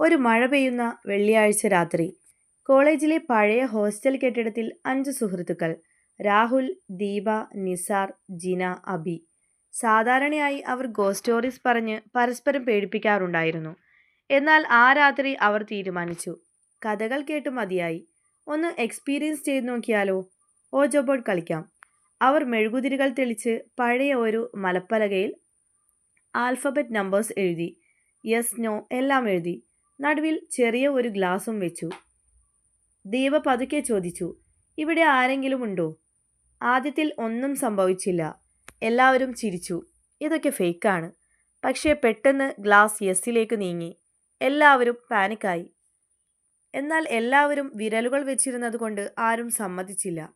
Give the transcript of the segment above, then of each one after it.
ഒരു മഴ പെയ്യുന്ന വെള്ളിയാഴ്ച രാത്രി. കോളേജിലെ പഴയ ഹോസ്റ്റൽ കെട്ടിടത്തിൽ അഞ്ച് സുഹൃത്തുക്കൾ രാഹുൽ ദീപ നിസാർ ജിന അബി. സാധാരണയായി അവർ ഗോ സ്റ്റോറീസ് പറഞ്ഞ് പരസ്പരം പേടിപ്പിക്കാറുണ്ടായിരുന്നു. എന്നാൽ ആ രാത്രി അവർ തീരുമാനിച്ചു. കഥകൾ കേട്ട് മതിയായി. ഒന്ന് എക്സ്പീരിയൻസ് ചെയ്ത് നോക്കിയാലോ? ഓജോ ബോർഡ് കളിക്കാം. അവർ മെഴുകുതിരികൾ തെളിച്ച് പഴയ ഒരു മലപ്പലകയിൽ ആൽഫബറ്റ് നമ്പേഴ്സ് എഴുതി. യെസ് നോ എല്ലാം എഴുതി. നടുവിൽ ചെറിയ ഒരു ഗ്ലാസും വെച്ചു. ദീപ പതുക്കെ ചോദിച്ചു ഇവിടെ ആരെങ്കിലും ഉണ്ടോ? ആദ്യത്തിൽ ഒന്നും സംഭവിച്ചില്ല. എല്ലാവരും ചിരിച്ചു. ഇതൊക്കെ ഫേക്കാണ് പക്ഷേ പെട്ടെന്ന് ഗ്ലാസ് യെസ്സിലേക്ക് നീങ്ങി. എല്ലാവരും പാനിക്കായി എന്നാൽ എല്ലാവരും വിരലുകൾ വെച്ചിരുന്നത് കൊണ്ട് ആരും സമ്മതിച്ചില്ല.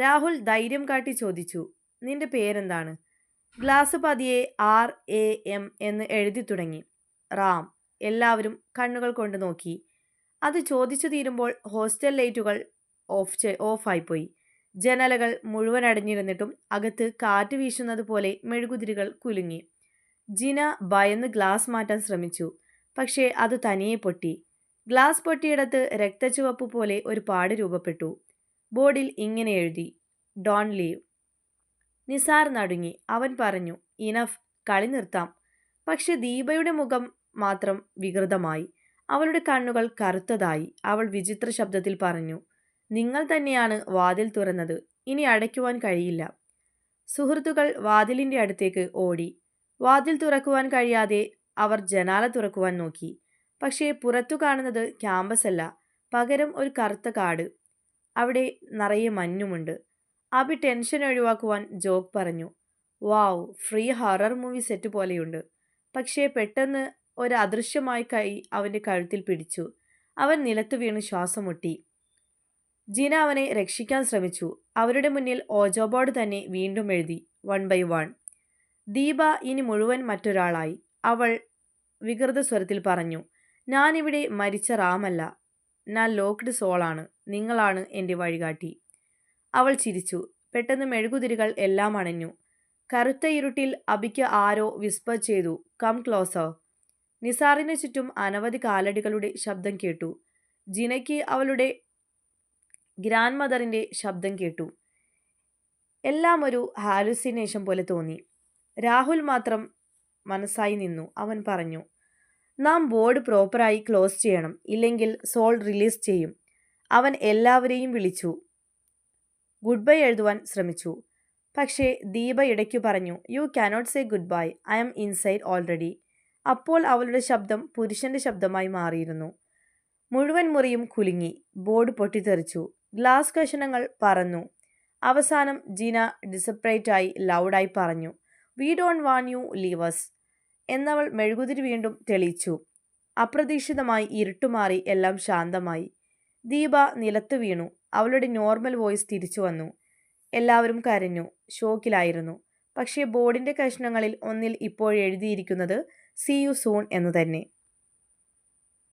രാഹുൽ ധൈര്യം കാട്ടി ചോദിച്ചു നിന്റെ പേരെന്താണ്? ഗ്ലാസ് പതിയെ ആർ എ എം എന്ന് എഴുതി തുടങ്ങി. റാം എല്ലാവരും കണ്ണുകൾ കൊണ്ട് നോക്കി. അത് ചോദിച്ചു തീരുമ്പോൾ ഹോസ്റ്റൽ ലൈറ്റുകൾ ഓഫ് ചെ ഓഫായിപ്പോയി. ജനലകൾ മുഴുവൻ അടഞ്ഞിരുന്നിട്ടും അകത്ത് കാറ്റ് വീശുന്നത് പോലെ മെഴുകുതിരികൾ കുലുങ്ങി. ജിന ഭയന്ന് ഗ്ലാസ് മാറ്റാൻ ശ്രമിച്ചു. പക്ഷേ അത് തനിയെ പൊട്ടി. ഗ്ലാസ് പൊട്ടിയിടത്ത് രക്തചുവപ്പ് പോലെ ഒരു പാട് രൂപപ്പെട്ടു. ബോർഡിൽ ഇങ്ങനെ എഴുതി ഡോൺ ലീവ്. നിസാർ നടുങ്ങി. അവൻ പറഞ്ഞു ഇനഫ് കളി നിർത്താം. പക്ഷെ ദീപയുടെ മുഖം മാത്രം വികൃതമായി. അവളുടെ കണ്ണുകൾ കറുത്തതായി അവൾ വിചിത്ര ശബ്ദത്തിൽ പറഞ്ഞു നിങ്ങൾ തന്നെയാണ് വാതിൽ തുറന്നത്. ഇനി അടയ്ക്കുവാൻ കഴിയില്ല. സുഹൃത്തുക്കൾ വാതിലിന്റെ അടുത്തേക്ക് ഓടി. വാതിൽ തുറക്കുവാൻ കഴിയാതെ അവർ ജനാല തുറക്കുവാൻ നോക്കി. പക്ഷേ പുറത്തു കാണുന്നത് ക്യാമ്പസ് അല്ല പകരം ഒരു കറുത്ത കാട്. അവിടെ നിറയെ മഞ്ഞുമുണ്ട്. അബി ടെൻഷൻ ഒഴിവാക്കുവാൻ ജോക്ക് പറഞ്ഞു wow free horror movie set പോലെയുണ്ട്. പക്ഷേ പെട്ടെന്ന് ഒരു അദൃശ്യമായ കൈ അവന്റെ കഴുത്തിൽ പിടിച്ചു. അവൻ നിലത്തു വീണ് ശ്വാസം മുട്ടി. ജീന അവനെ രക്ഷിക്കാൻ ശ്രമിച്ചു. അവരുടെ മുന്നിൽ ഓജോ ബോർഡ് തന്നെ വീണ്ടും എഴുതി വൺ ബൈ വൺ. ദീപ ഇനി മുഴുവൻ മറ്റൊരാളായി. അവൾ വികൃത സ്വരത്തിൽ പറഞ്ഞു ഞാനിവിടെ മരിച്ച റാമല്ല. ഞാൻ ലോക്ക്ഡ് സോളാണ്. നിങ്ങളാണ് എന്റെ വഴികാട്ടി. അവൾ ചിരിച്ചു. പെട്ടെന്ന് മെഴുകുതിരികൾ എല്ലാം അണഞ്ഞു. കറുത്ത ഇരുട്ടിൽ അബിക്ക് ആരോ വിസ്പർ ചെയ്തു കം ക്ലോസർ. നിസാറിന് ചുറ്റും അനവധി കാലടികളുടെ ശബ്ദം കേട്ടു. ജിനയ്ക്ക് അവളുടെ ഗ്രാൻഡ് മദറിന്റെ ശബ്ദം കേട്ടു. എല്ലാം ഒരു ഹാലുസിനേഷൻ പോലെ തോന്നി. രാഹുൽ മാത്രം മനസ്സായി നിന്നു. അവൻ പറഞ്ഞു നാം ബോർഡ് പ്രോപ്പറായി ക്ലോസ് ചെയ്യണം. ഇല്ലെങ്കിൽ സോൾ റിലീസ് ചെയ്യും. അവൻ എല്ലാവരെയും വിളിച്ചു. ഗുഡ് ബൈ എഴുതുവാൻ ശ്രമിച്ചു. പക്ഷേ ദീപ ഇടയ്ക്കു പറഞ്ഞു you cannot say good bye I am inside already അപ്പോൾ അവളുടെ ശബ്ദം പുരുഷന്റെ ശബ്ദമായി മാറിയിരുന്നു. മുഴുവൻ മുറിയും കുലുങ്ങി. ബോർഡ് പൊട്ടിത്തെറിച്ചു. ഗ്ലാസ് കഷണങ്ങൾ പറന്നു. അവസാനം ജീന ഡിസപ്രേറ്റായി ലൗഡായി പറഞ്ഞു we don't want you leavers എന്നവൾ മെഴുകുതിരി വീണ്ടും തെളിയിച്ചു. അപ്രതീക്ഷിതമായി ഇരുട്ടുമാറി എല്ലാം ശാന്തമായി. ദീപ നിലത്ത് വീണു. അവളുടെ നോർമൽ വോയിസ് തിരിച്ചു വന്നു. എല്ലാവരും കരഞ്ഞു. ഷോക്കിലായിരുന്നു. പക്ഷേ ബോർഡിന്റെ കഷ്ണങ്ങളിൽ ഒന്നിൽ ഇപ്പോൾ എഴുതിയിരിക്കുന്നത് സി യു സൂൺ എന്നു തന്നെ.